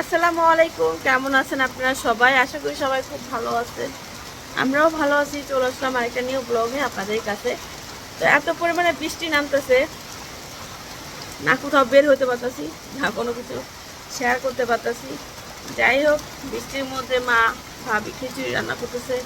আসসালামু আলাইকুম। কেমন আছেন আপনারা সবাই? আশা করি সবাই খুব ভালো আছেন। আমরাও ভালো আছি। চলে আসলাম আরেকটা নিউ ব্লগে আপনাদের কাছে। তো এত পরিমাণে বৃষ্টি নামতেছে। না কোথাও বের হতে পারতাছি, না কোনো কিছু শেয়ার করতে পারতাছি। যাই হোক, বৃষ্টির মধ্যে মা ভাবি খিচুড়ি রান্না করতেছে।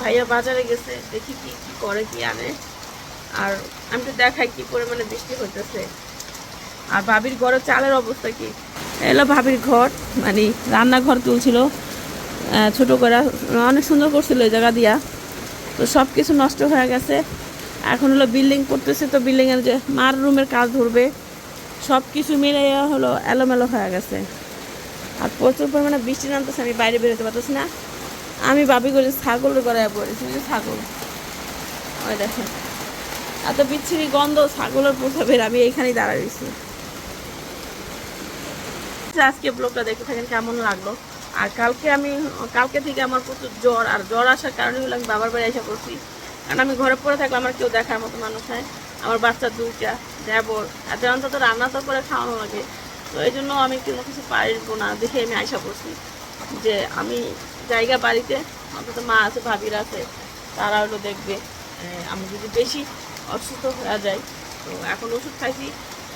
ভাইয়া বাজারে গেছে, দেখি কি কি করে, কি আনে। আর আমি তো দেখাই কি পরিমাণে বৃষ্টি হইতেছে। আর ভাবির ঘরে চালের অবস্থা কি? এলো ভাবির ঘর মানে রান্নাঘর তুলছিল। ছোট করে অনেক সুন্দর করছিল ওই জায়গা দিয়া। তো সব কিছু নষ্ট হয়ে গেছে। এখন হলো বিল্ডিং করতেছে তো বিল্ডিংয়ের যে মার রুমের কাজ ধরবে। সব কিছু মিলে হলো এলোমেলো হয়ে গেছে। আর প্রচুর পরিমাণে বৃষ্টি নামতেছে আমি বাইরে বেরোতে পারতেছি না। আমি ভাবি করে ছাগল গড়ায় পড়েছি ছাগল। ওই দেখেন এত বিচ্ছিরি গন্ধ ছাগলের প্রসাবের আমি এইখানেই আচ্ছা, আজকে ব্লগটা দেখতে থাকেন, কেমন লাগল? আর কালকে আমি, কালকে থেকে আমার প্রচুর জ্বর, আর জ্বর আসার কারণে হলো আমি বাবার বাড়ি এসে পড়ছি। কারণ আমি ঘরে পড়ে থাকলে আমার কেউ দেখার মতো মানুষ হয় আমার বাচ্চা দুইটা, দেবর এত অন্তত রান্না তো করে খাওয়ানো লাগে। তো এই জন্য আমি কোনো কিছু পারব না দেখে আমি আইসা পড়ছি। যে আমি জায়গা বাড়িতে, অন্তত মা আছে, ভাবিরা আছে, তারা হলো দেখবে। আমি যদি বেশি অসুস্থ হয়ে যায় তো এখন ওষুধ খাইছি।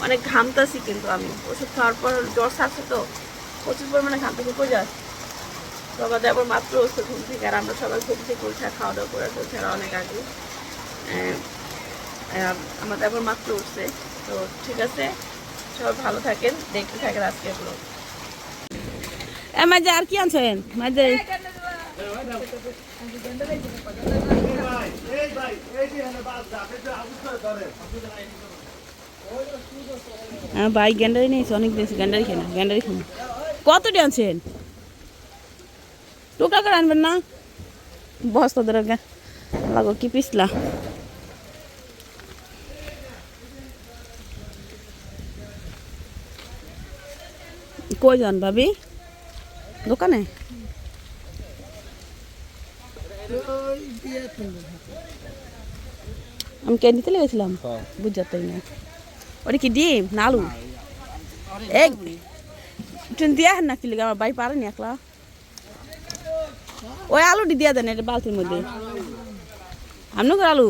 অনেক ঘামতাছি কিন্তু আমি। ওষুধ খাওয়ার পর জ্বর ছাড়ছে তো প্রচুর পরিমাণে ঘামতাছি যাস তো আমাদের আবার মাত্র হচ্ছে ঘুম থেকে আর আমরা সবাই ঘুম থেকে উঠে খাওয়া দাওয়া করে ফেলছি আর অনেক আগে। আহ, আমাদের আবার মাত্র উঠছে। তো ঠিক আছে সবাই ভালো থাকেন দেখতে থাকেন আজকে ব্লগ মাঝে আর কি আনছেন? মাঝে হ্যাঁ ভাই গ্যান্ডারি নিয়েছি অনেক দিয়েছি গ্যান্ডারি খেয়ে না গ্যান্ডারি খেয়ে না কতটি আনছেন? টুকরা করে আনবেন না? বস্তা ধরে লাগো কি পিছলা। কই যান ভাবি? দোকানে? আমি কে নিতে লেগেছিলাম? বুঝতে না ওটা কি ডিম? না আলু এক ট্রেন দিয়া হেন না কি লেগে আমার বাই পারেনি একলা। ওই আলুটি দিয়া দেন এটা বালতির মধ্যে। আপনার আলু।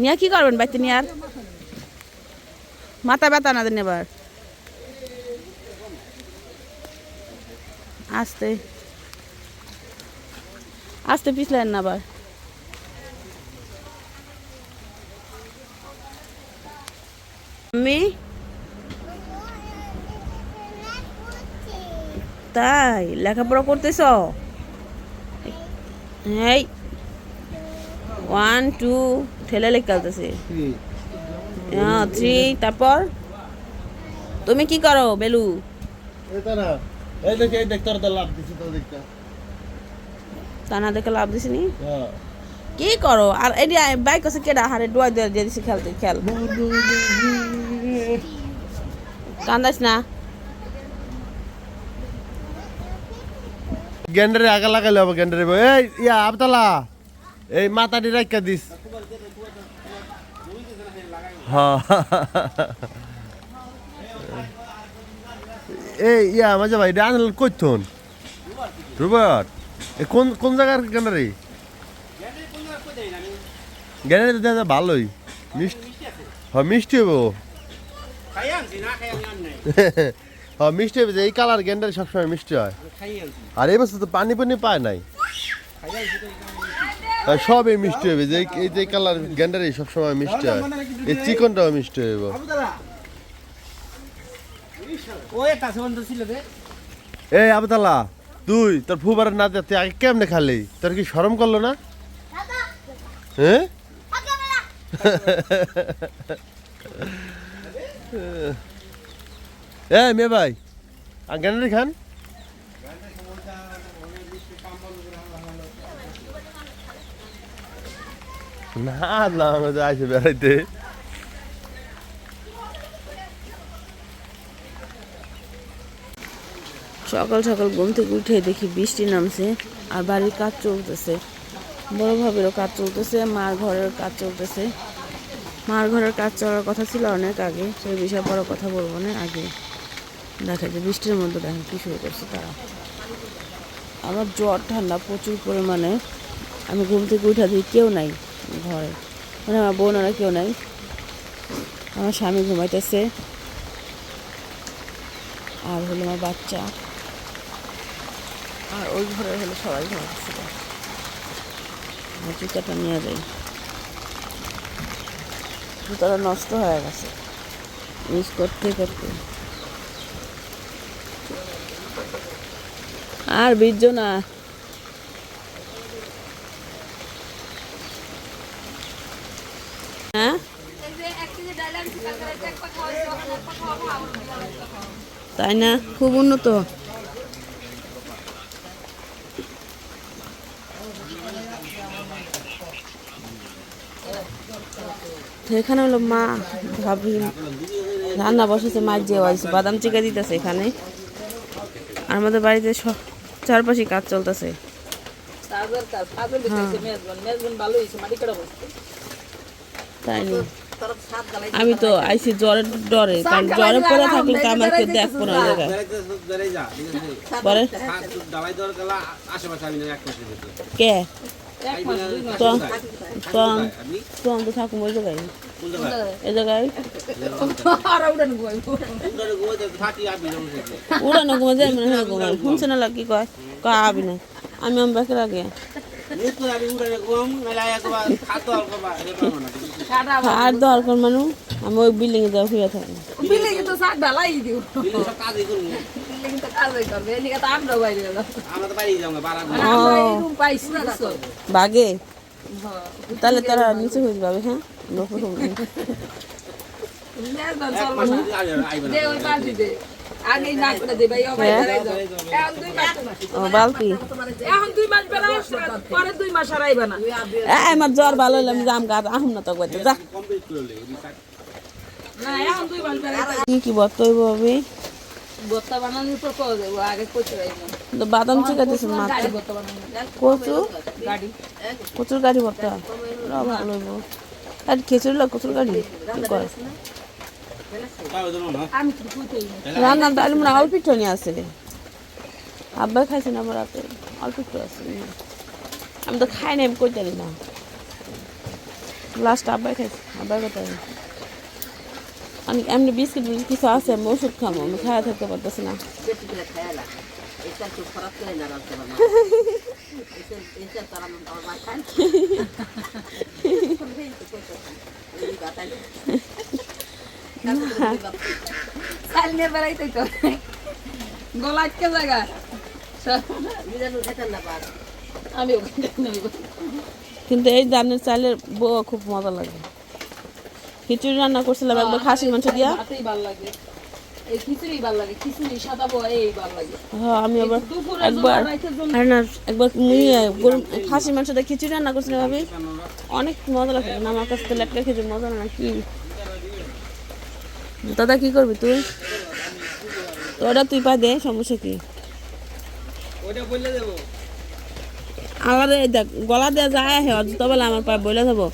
নিয়ে কি করবেন বাইতে নিয়ে আর? মাথা ব্যথা না দেন এবার। আস্তে। আস্তে পিছলেন না আবার। আমি? তাই লেখাপড়া করতেছ? এই ওয়ান টু ঠেলে লেখা চলতেছে হ্যাঁ থ্রি তারপর? তুমি কি করো বেলু? এটা না এই দেখে লাভ দিছি না? হ্যাঁ। কি করো? আর এটি বাইক আছে কেডা? হারে ডুয়াই দিয়ে দিয়ে দিছি খেলতে খেল। কান্দাস না। গেন্ডারে আগা লাগাইলে হবে গেন্ডারে। এই, ইয়া আবতালা এই মাথাটি রাখা দিস। এই, ইয়া, মাঝে ভাই আনল কইথন রুবার্ট কোন কোন জায়গার গেন্ডারে? তো দেখা ভালোই। মিষ্টি হ্যাঁ মিষ্টি হব হ্যাঁ মিষ্টি হবে যে এই কালার গেন্ডারে সবসময় মিষ্টি হয়। আর এই বছর তো পানি পানি পায় নাই। সব এই মিষ্টি। হবে যে এই যে কালার গেন্ডারে সবসময় মিষ্টি হয়। এই চিকনটাও মিষ্টি হইব। এই আবতালা তুই তোর ফুবারের না তুই আগে কেমনে খালি? তোর কি শরম করল না? হ্যাঁ? এ মে ভাই গেন্ডারি খান? না না আসে বেড়াইতে। সকাল সকাল ঘুম থেকে উঠে দেখি বৃষ্টি নামছে, আর বাড়ির কাজ চলতেছে। বড় ভাবেরও কাজ চলতেছে, মার ঘরের কাজ চলতেছে। মার ঘরের কাজ চলার কথা ছিল অনেক আগে, সেই বিষয়ে পরে কথা বলব না, আগে দেখা যায়, বৃষ্টির মধ্যে দেখেন কি শুরু করছে তারা। আমার জ্বর, ঠান্ডা প্রচুর পরিমাণে, আমি ঘুম থেকে উঠা দিই কেউ নাই ঘরে। মানে আমার বোনেরা কেউ নাই। আমার স্বামী ঘুমাইতেছে। আর হলো আমার বাচ্চা। আর ওই ঘরে হলো সবাই ঘুমাইতেছে। আমার জুতাটা নিয়ে যাই। জুতাটা নষ্ট হয়ে গেছে। ইউজ করতে করতে। আর বীর্য না। হ্যাঁ? তাই না? খুব উন্নত। তো এখানে হলো মা ভাবি রান্না বসেছে মাছ যে হয়েছে বাদাম চিকা দিতেছে এখানে আর আমাদের বাড়িতে সব চারপাশে কাজ চলতেছে তাই নি আমি তো আইসি জ্বরের ডরে কারণ জ্বরে পড়ে থাকলে তো আমার কেউ দেখব না আছে পরে কে থাকুন ওই জায়গায় কোন জায়গায় উড়ান ঘুমা যায় মনে হয় ঘুমাই শুনছে না লাগি কয় কয় আবি না আমি আমি বেকের আগে আমি উন্নরে ঘুমাম নালে একবার খাতো অল্প বা এটা পাবো না সাদা আর দরকার মানুষ আমি ওই বিল্ডিং এ যাও হয়ে থাকি বিল্ডিং তো সাত ঢালাই দিও বাগে? তাহলে তারা নিচে হয়ে? যাবে হ্যাঁ? এ আমার জ্বর ভালো হলে আমি যাম গাছ আহুম না তো যা। কি কি হইব হবে বত্তা বানানোর পর কো দেবো? আগে কচু তো বাদাম চিকাতেছে মাত্র। গাড়ি বত্তা কচু? গাড়ি কচুর গাড়ি ভর্তা ভালো হইব। আর খিচুড়ি লাগ কচুর গাড়ি? রান্না ডাল মানে অল্প একটু নিয়ে আছে। আব্বা খাইছে না আমার রাতে অল্প একটু আছে। আমি তো খাই না আমি কই জানি না। লাস্ট আব্বাই খাইছে। আব্বাই কথা আমি এমনি বিস্কিট কিছু আছে আমি ওষুধ খাব আমি খাওয়া থাকতে পারতেছি না। গলা আটকে জায়গা কিন্তু এই ধানের চালের বউ খুব মজা লাগে। খিচুড়ি রান্না করছিলাম একবার খাসির মাংস দিয়া। ভালো লাগে। এই খিচুড়ি ভালো লাগে খিচুড়ি সাদা পোয়া এই ভালো লাগে। হ্যাঁ আমি আবার একবার জোগাড় রাইতের জন্য আর না একবার খাসির মাংস খিচুড়ি রান্না করছিলাম ভাবি। অনেক মজা লাগছে। না আমার কাছে তো লেটকা খিচুড়ি মজা না কি দাদা কি করবি তুই? তো ওটা তুই পা দে সমস্যা কি? ওটা বললে দেবো। আমার দেখ গলা দেওয়া যায় হে অযথা বলে আমার পায়ে বলে দেবো।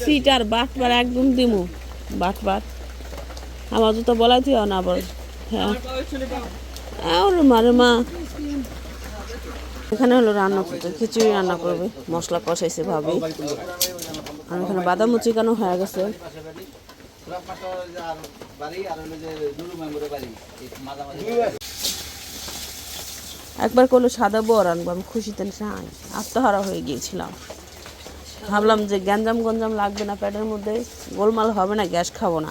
সিট আর বাট বার একদম দিমু। But but. আমার অযথা বলাই তুই না আবার হ্যাঁ। মারে মা এখানে হলো রান্না করতে। খিচুড়ি রান্না করবে। মশলা কষাইছে ভাবি। আর এখানে বাদাম চিকানো হয়ে গেছে? একবার করল সাদা বর আনব, আমি খুশিতে আত্মহারা হয়ে গিয়েছিলাম। ভাবলাম যে গ্যাঞ্জাম গঞ্জাম লাগবে না পেটের মধ্যে, গোলমাল হবে না, গ্যাস খাব না।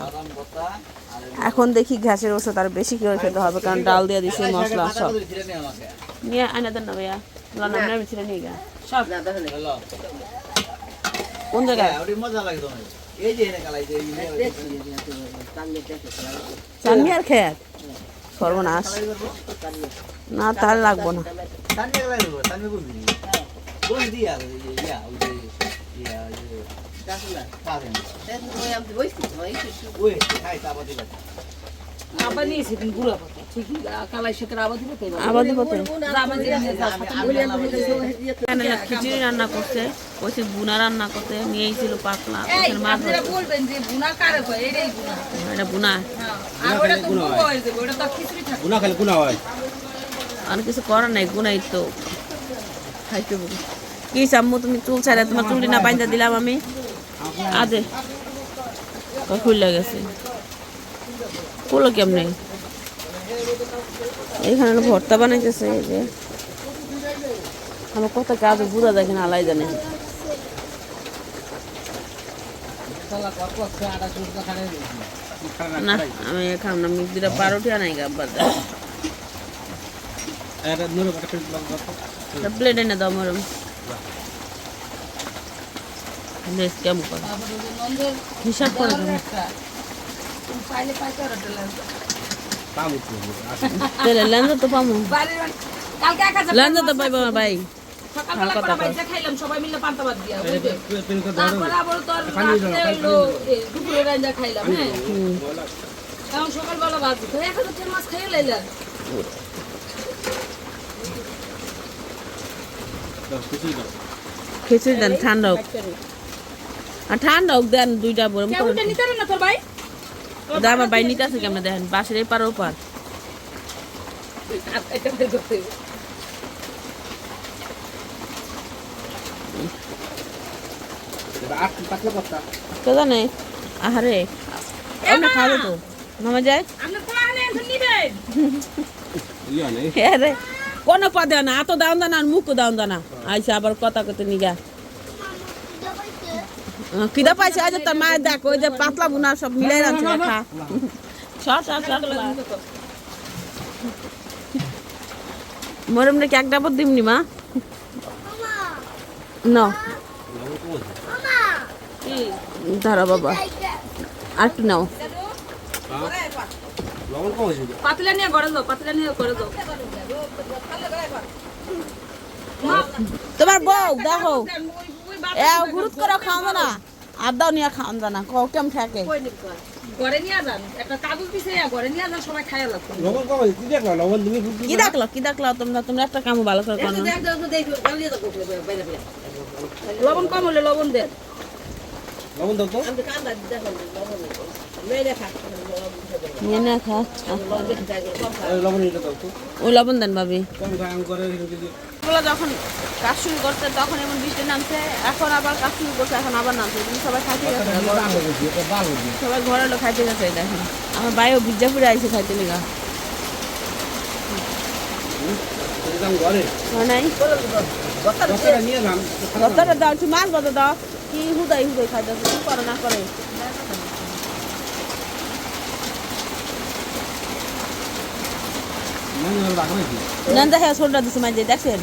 এখন দেখি গ্যাসের ওষুধ আর বেশি করে খেতে হবে, কারণ ডাল দিয়ে দিছে, মশলা সব। নিয়ে আয়না দেন না ভাইয়া। আমি নিয়ে সব। কোন জায়গায়? চাননি আর খেয়াত সর্বনাশ। না, তার লাগবো না। খিচুড়ি রান্না করছে বুনা রান্না করতে নিয়েছিল বুনা আর কিছু করার নাই গুনাই তো। খাইতে হবে। কি চাম্মু তুমি চুল ছাড়া তোমার চুলটি না বাইন্দা দিলাম আমি। আদে। খুলে গেছে। খুলো কেমনে? এখানে একটা ভর্তা বানাইতেছে এই যে। আমার কত কাজ বুঝা দেখেন আলাই জানে। না আমি খাম না মিক দিটা বারোটি আনাই লগ প্লেট এনে দাও মরম। কেমন করে। হিসাব করে দেবো। তাহলে লেন্সা তো লেন্সা তো পাইবো না ভাই। সকালবেলা ভাত খাইলাম হ্যাঁ? এক হাজার মাছ লাইলাম খিচুড়ি দেন ঠান্ডা আর ঠান্ডা হোক দেন দুইটা বরম আমার বাই নিতে আছে কেমন দেখেন বাসের এই পার ওপার জানে আহারে আমরা খাওয়া তো। মামা যায়? হ্যাঁ রে কোনো পদে না এত দাম দানা আর মুখ দাম দানা। আইসা আবার কথা কতে নিগা। খিদা পাইছে আজ তোর মায়ের দেখ ওই যে পাতলা বুনা সব মিলাই রাখছে খা। মরম নাকি এক ডাবর দিমনি মা ন। ধরো বাবা। আর একটু নাও। পাতলা নিয়ে পাতলা নিয়ে তোমার বউ দেখো। এ গুরুত করে খাওয়া না। দাও নিয়ে কেম থাকে? ঘরে নিয়ে যান। একটা কাগজ পিছিয়ে ঘরে নিয়ে যান সবাই খাইয়া লাগতো লবণ কম কি দেখলা? লবণ তুমি কি দেখল? কি দেখল? তোমরা তোমরা একটা কাম ভালো করে করো লবণ কম হলে লবণ দেন দাও তো। না লবণ লবণ দেন ভাবি। যখন কাজ শুরু করছে তখন এমন বৃষ্টি নামছে এখন আবার কাজ শুরু করছে এখন আবার নামছে সবাই খাইতে গেছে। সবাই ঘরে লোক খাইতে গেছে দেখেন। আমার বাইও বিজ্জাপুরে আইছে খাইতে হয় নাই? দাও একটু মাছ বাজার দাও। কি হুদাই হুদাই খাইতে কি করে না করে। মানে রাখা নাকি নেন দেখে সোডা দিছে মাঝে দেখছেন?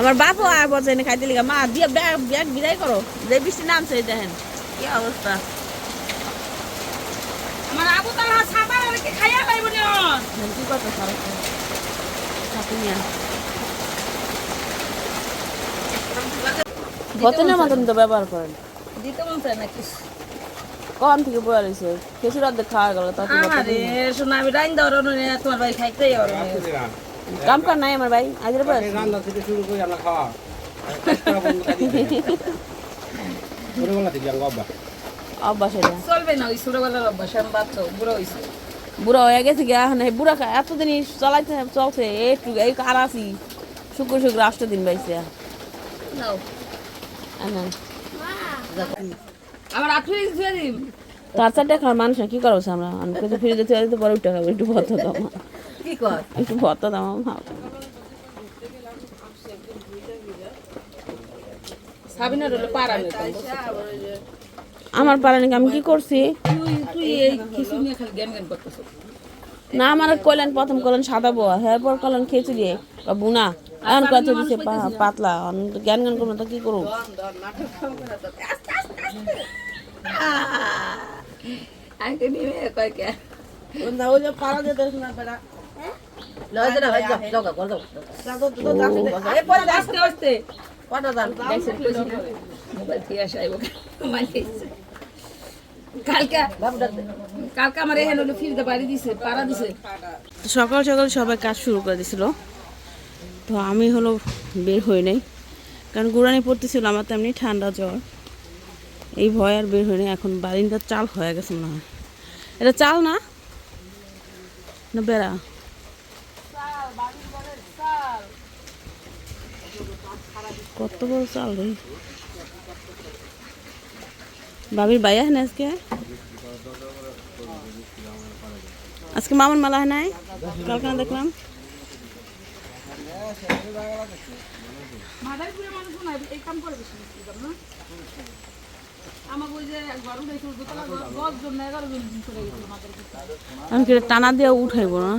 আমার বাপও বলছে এনে খাইতে লিগা। মা দিয়ে ব্যাগ ব্যাগ বিদায় করো। যে বৃষ্টি নামছে দেখেন কি অবস্থা। আমার আবু তালা খাইয়া পাইব না কি সারা মতন তো ব্যবহার করেন। দিতে মন চায় নাকি? কখন থেকে বয়ে রয়েছে খেসুর অর্ধেক খাওয়া গেল তখন আমারে শোনা আমি রাইন দাও রনে তোমার ভাই খাইতে যাও কাম কার নাই আমার ভাই আজ রে বয়স রান্না থেকে শুরু করে আমরা খাওয়া। ছোটবেলা থেকে আমার বাবা অভ্যাস এটা। চলবে না ওই ছোটবেলার অভ্যাস আমি বাচ্চা বুড়ো হয়েছে বুড়া হয়ে গেছে কি এখন এই বুড়া এতদিন চলাইতে চলছে একটু এই কারাসি শুক্র শুক্র আষ্ট দিন বাইছে। নাও। আনান। আমার আঠুরি দিম তার চারটে খাওয়ার মানুষ কি করব আমরা? আমি কিন্তু ফিরে যেতে পারি পরে উঠে খাব একটু কি কর? একটু সাবিনার হলো পারা আমার পারা নাকি আমি কি করছি? তুই তুই এই কিছু নিয়ে খালি জ্ঞান জ্ঞান করতেছ। না আমার কইলেন প্রথম কলেন সাদা বোয়া এরপর কলেন খিচুড়ি বা বুনা এখন কত দিছে পাতলা জ্ঞান জ্ঞান করব তো কি করব? আইতে নিয়ে কয় কে? ওই যে পারা যেতে না? বেড়া সকাল সকাল সবাই কাজ শুরু করে দিছিল। তো আমি হলো বের হই নাই। কারণ গুড়ানি পড়তেছিল আমার তেমনি ঠান্ডা জ্বর। এই ভয় আর বের হই নাই এখন বারিন্দার চাল হয়ে গেছে মনে হয়। এটা চাল না? না বেড়া? কত বড় চাল রে। বাবির বাইয়া হ্যাঁ আজকে? আজকে মামুন মেলা হয় নাই? কালকে না দেখলাম। মাদারীপুরের মানুষ এই কাম করে বেশি আমি কি টানা দিয়ে উঠাইব না?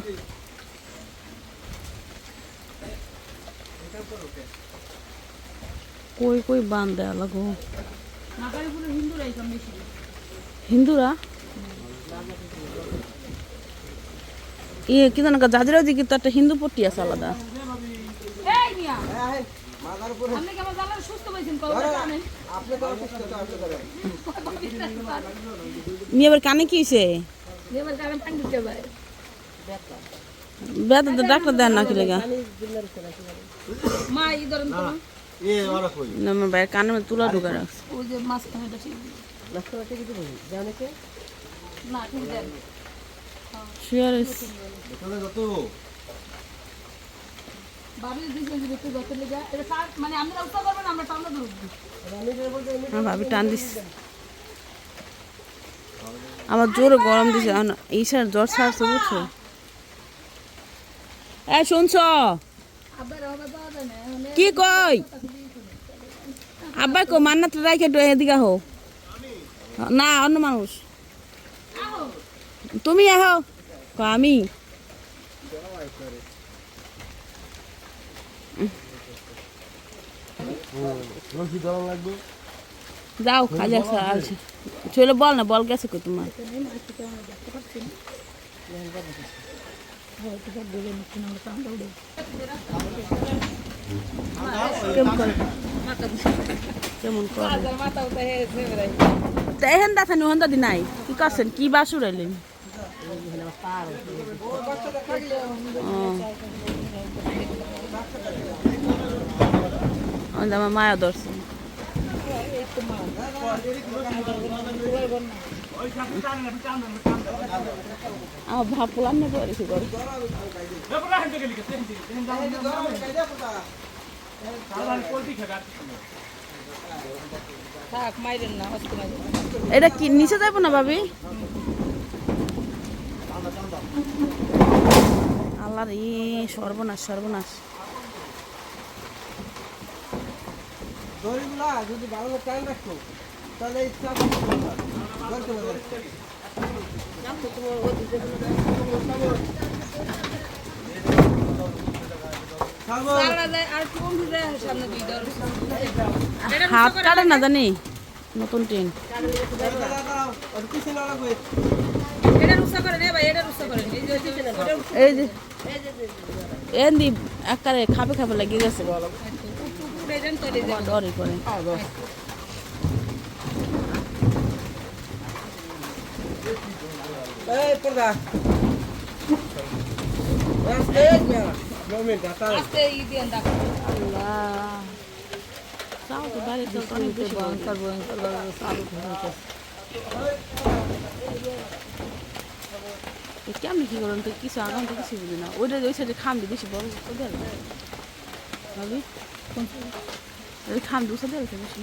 কই কই বান দেয়া লাগো হিন্দুরা ইয়ে কি জানো জাজিরাও দিকে তো একটা হিন্দু পট্টি আছে আলাদা। আপনি কেমন জানেন? সুস্থ জানেন মেয়ে আবার কানে কি হয়েছে? পারে তো ডাক্তার দেন না কি লেগা? মা ধরেন তো। না, আমার কানে তুলা ঢুকা রাখছে। ওই যে মাছ খানাটা ঠিক না ঠিক দেন শিয়ার ভাবি টান দিস আমার জোরে গরম দিছে স্যার জ্বর ছাড়ছে বুঝছ? এই শুনছ? আবার মানে কি কই? আব্বা কো মান্নাত একটু এদিকে হো না অন্য মানুষ। তুমি আহো। ক আমি রশি ধরা লাগবে যাও, খালি আর ছেলে বল না, বল গেছে কো তোমার? কেমন করে? কেমন করে মাথা উঠে হেসে বেড়াই তা এহেন দেখা নি হন্দা দি নাই। কি করছেন? কি বাস উড়াইলেন ও। আমার মায়া দর্শন আমার ভাব পোলাম না হস্ত মাইরেন এটা কি নিচে যাব না ভাবি আল্লাহ রে সর্বনাশ সর্বনাশ দড়িগুলা যদি ভালো টাইম রাখতো তাহলে হাত কাটে না জানি নতুন ট্রেন এই যে এন্দি একারে খাবে খাবে লাগিয়ে গেছে ডরে করে ভয়ঙ্কর ভয়ঙ্কর কেমনি কি করেন? তো কিছু আগাম তো কিছু বুঝি না। ওইটা ওই সাইডে খামদি বেশি বড় ভাবি? খামদি ওই সাইডে আছে বেশি।